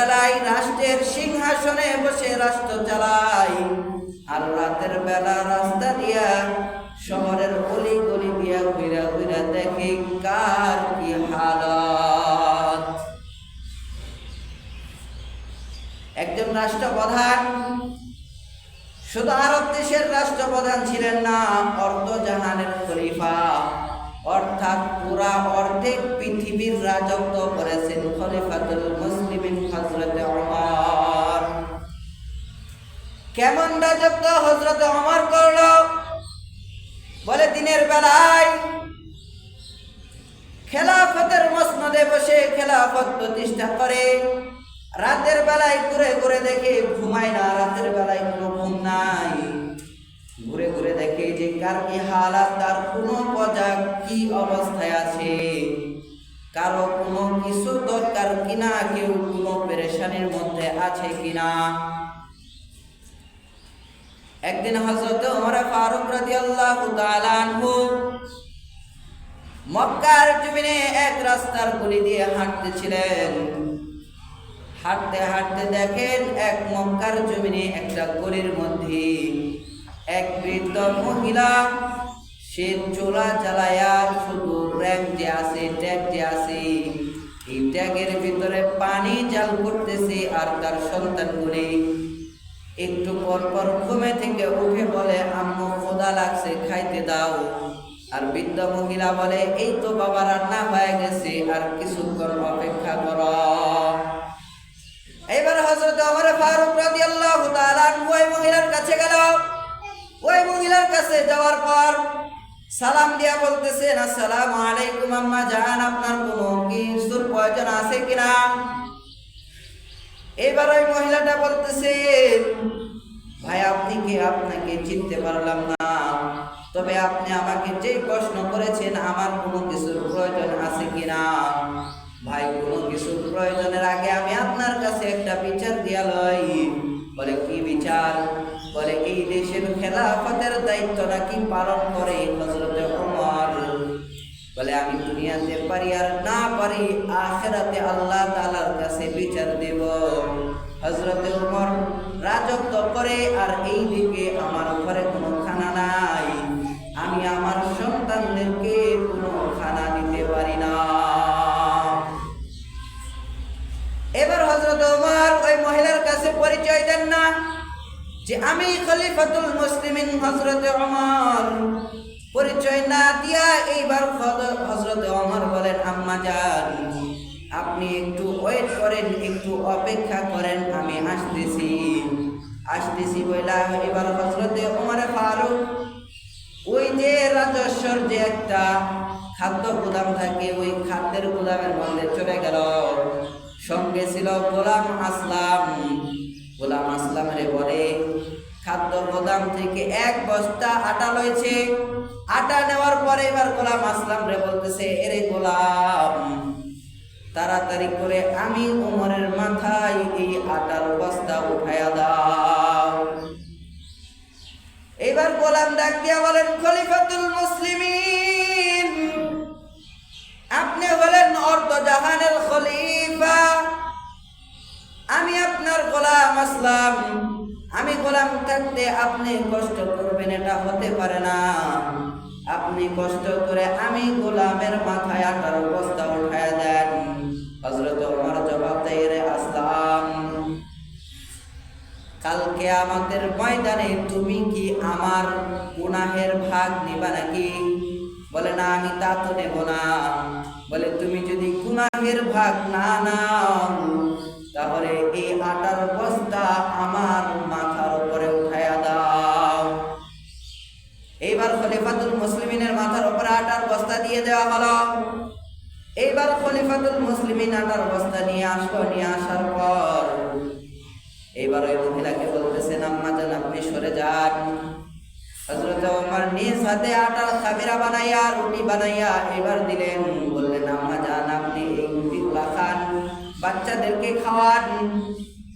বেলায় রাষ্ট্রের সিংহাসনে বসে রাষ্ট্র চালায়। আর রাতের বেলা রাস্তা দিয়া শহরের গলি গলি দিয়া ঘুরা ঘুরা দেখে কার কি হালত। একজন রাষ্ট্রপ্রধান, শুধু আরব দেশের রাষ্ট্রপ্রধান ছিলেন না, অর্ধ জাহানের খলিফা। অর্থাৎ পুরা অর্ধেক পৃথিবীর রাজত্ব করেছেন খলিফাতুল কেমন রাজত্ব হযরত ওমর করল? বলে, দিনের বেলায় খেলাফতের মসনদে বসে খেলাফত প্রতিষ্ঠা করে। রাতের বেলায় ঘুরে ঘুরে দেখে ঘুমায় না, রাতের বেলায় কোনো ঘুম নাই। ঘুরে ঘুরে দেখে যে কার কি হালাত, তার কোনো প্রজা কি অবস্থায় আছে? কারও কোনো কিছু দরকার কিনা, কেউ কোনো পেরেশানির মধ্যে আছে কিনা? একদিন হজরত ওমর ফারুক রাদিয়াল্লাহু তাআলা আনহু মক্কার জমিনে এক রাস্তার গলি দিয়ে হাঁটতেছিলেন। হাঁটতে হাঁটতে দেখেন এক মক্কার জমিনে একটা গলির মধ্যে এক বৃদ্ধ মহিলা, সে চোলা জ্বালায়া শুধু র্যাক যে আছে, ট্যাগ যে আছে। এই ট্যাগের ভিতরে পানি জাল করতেছে আর তার সন্তানগুলি একটু পর পর ঘুমে থেকে উঠে বলে, আম্মু খোদা লাগছে, খাইতে দাও। আর বৃদ্ধ মহিলা বলে, এই তো বাবা, রান্না হয়ে গেছে, আর কিছুক্ষণ অপেক্ষা কর। এবার হযরত ওমর ফারুক রাদিয়াল্লাহু তাআলা ওই মহিলার কাছে গেল। ওই মহিলার কাছে যাওয়ার পর সালাম দিয়া বলতেছেন, আসসালামু আলাইকুম আম্মা, জান আপনার কোনো কিছুর প্রয়োজন আছে কিনা? এবার ওই মহিলাটা বলতেছে, ভাই, আপনি কি আপনাকে চিনতে পারলাম না। তবে আপনি আমাকে যে প্রশ্ন করেছেন, আমার কোনো কিছুর প্রয়োজন আছে কিনা? ভাই, কোনো কিছুর প্রয়োজনের আগে আমি আপনার কাছে একটা বিচার দিয়া লই। বলে, কি বিচার? বলে, এই দেশের খেলাফতের দায়িত্ব নাকি পালন করে? হজরতে বলে, আমি দুনিয়াতে পারি আর না পারি, আখেরাতে আল্লাহ তাআলার কাছে বিচার দেব। হজরতে উমর রাজত্ব করে আর এই দিকে আমার ঘরে কোনো খানা নাই। আমি আমার সন্তানদেরকে কোনো খানা দিতে পারি না। এবার হজরত উমর ওই মহিলার কাছে পরিচয় দেন না যে আমি খলিফাতুল মুসলিমিন হজরত ওমর। পরিচয় না দিয়া এইবার হজরত ওমর বলেন, আম্মা যান আপনি একটু ওয়েট করেন, একটু অপেক্ষা করেন, আমি আসতেছি। আসতেছি বইলা এবার হজরতে ওমরে ফারুক, ওই যে রাজস্বর যে একটা খাদ্য গুদাম থাকে, ওই খাদ্যের গুদামের মধ্যে চলে গেল। সঙ্গে ছিল গোলাম আসলাম। গোলাম আসলামের বলে খাদ্য গোদাম থেকে এক বস্তা আটা লয়েছে আটা নেওয়ার পরে এবার গোলাম আসলাম রে বলতেছে, এরে গোলাম, তাড়াতাড়ি করে আমি উমরের মাথায় এই আটার বস্তা উঠাইয়া দাও। এবার গোলাম ডাক দিয়া বলেন, খলিফাতুল মুসলিমিন, আপনি হলেন অর্ধ জাহানের খলিফা। আমি আপনার গোলাম আসলাম। আমি গোলাম থাকতে আপনি কষ্ট করবেন, এটা হতে পারে না। আপনি কষ্ট করে আমি গোলামের মাথায় আটার বস্তা উঠায় দেন। হজরত ওমর জবাব দেয়, রে আসলাম। কালকে আমাদের ময়দানে তুমি কি আমার গুনাহের ভাগ নিবা নাকি? বলে, না, আমি তা তো নেব না। বলে, তুমি যদি গুনাহের ভাগ না নাও, তাহলে এই আটার বস্তা আমার দিয়ে দেওয়া হলো। এইবার খলিফাতুল মুসলিমিন আটার বস্তা নিয়ে আসলো, নিয়ে আসার পর এইবার ওই মহিলাকে বলতেছেন, আম্মা যান আপনি সরে যান। হজরত নিজ হাতে আটার খামিরা বানাইয়া, রুটি বানাইয়া এবার দিলেন। বললেন, আম্মা যান আপনি এই রুটিগুলা খান, বাচ্চাদেরকে খাওয়ান।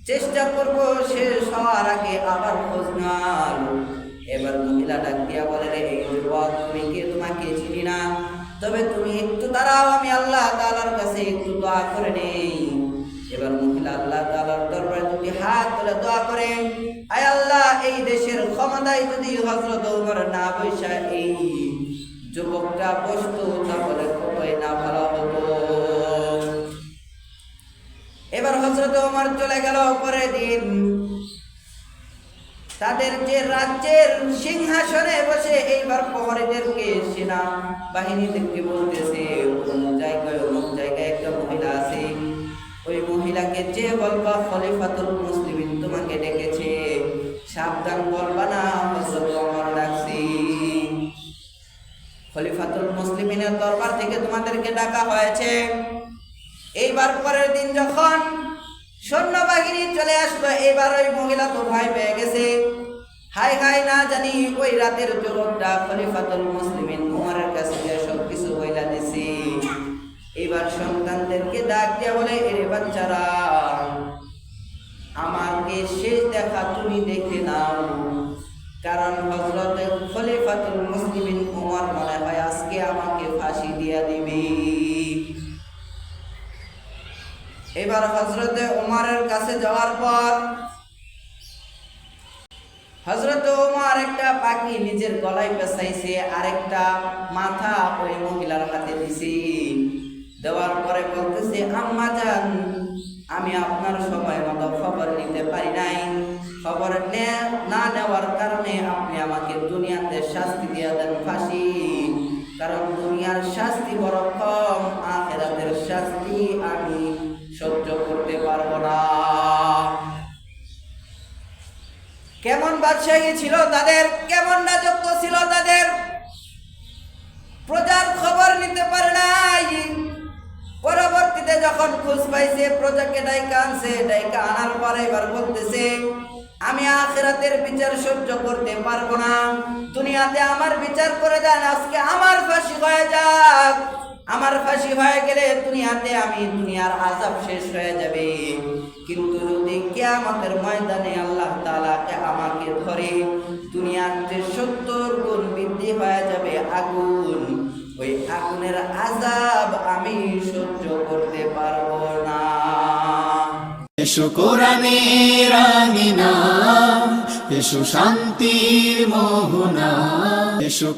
চেষ্টা করব শেষ হওয়ার আগে আবার খোঁজ নাল এবার মহিলা ডাক দিয়া বলে, রে, এই যুবক তবে তুমি একটু দাঁড়াও, আমি আল্লাহ তাআলার কাছে একটু দোয়া করে নেই। এবার মহিলা আল্লাহ তাআলার দরবারে দুটি হাত তুলে দোয়া করে, আয় আল্লাহ, এই দেশের ক্ষমতায় যদি হযরত ওমর না বৈশা এই যুবকটা বসতো, তাহলে কতই না ভালো হতো? এবার হযরত ওমর চলে গেল, পরের দিন তাদের যে রাজ্যের সিংহাসনে বসে এইবার প্রহরীদেরকে সেনা বাহিনীদেরকে বলতেছে অমুক জায়গায় অমুক জায়গায় একটা মহিলা আছে। ওই মহিলাকে যে বলবা খলিফাতুল মুসলিমিন তোমাকে ডেকেছে, সাবধান বলবা না, হযরত ওমর ডাকছি। খলিফাতুল মুসলিমিনের দরবার থেকে তোমাদেরকে ডাকা হয়েছে। এইবার পরের দিন যখন সৈন্যবাহিনী চলে আসলো এবার ওই মহিলা তো ভয় পেয়ে গেছে। হাই হাই, না জানি ওই রাতের যুবকটা খলিফাতুল মুসলিমিন উমরের কাছে সব কিছু বইলা দিছে। এবার সন্তানদেরকে ডাক দিয়া বলে, এরে বাচ্চারা, আমাকে শেষ দেখা তুমি দেখে নাও। কারণ হজরত খলিফাতুল মুসলিমিন উমর মনে হয় আজকে আমাকে ফাঁসি দিয়া দিবে। এবার হজরতে উমারের কাছে যাওয়ার পর হজরত উমার একটা পাখি নিজের গলায় পেঁচাইছে, আরেকটা মাথা ওই মহিলার হাতে দিছে। দেওয়ার পরে বলতেছে, আম্মা যান আমি আপনার সময় মতো খবর নিতে পারি নাই। খবর না নেওয়ার কারণে আপনি আমাকে দুনিয়াতে শাস্তি দিয়ে দেন ফাঁসি। কারণ দুনিয়ার শাস্তি বড় বাদশাহী ছিল তাদের, কেমন রাজত্ব ছিল তাদের? প্রজার খবর নিতে পারে নাই। পরবর্তীতে যখন খোঁজ পাইছে, প্রজাকে ডাইকা আনছে ডাইকা আনার পরে এবার বলতেছে, আমি আখেরাতের বিচার সহ্য করতে পারব না। দুনিয়াতে আমার বিচার করে দেন, আজকে আমার ফাঁসি হয়ে যাক। আমার ফাঁসি হয়ে গেলে দুনিয়াতে আমি দুনিয়ার আজাব শেষ হয়ে যাবে। কিন্তু যদি কিয়ামতের ময়দানে আল্লাহ তাআলাকে আমাকে ধরে দুনিয়াতে সত্তর গুণ বৃদ্ধি হয়ে যাবে আগুন, ওই আগুনের আজাব আমি সহ্য করতে পারব না। এসো কোরআনের আঙিনা শান্তির মোহনা, এসো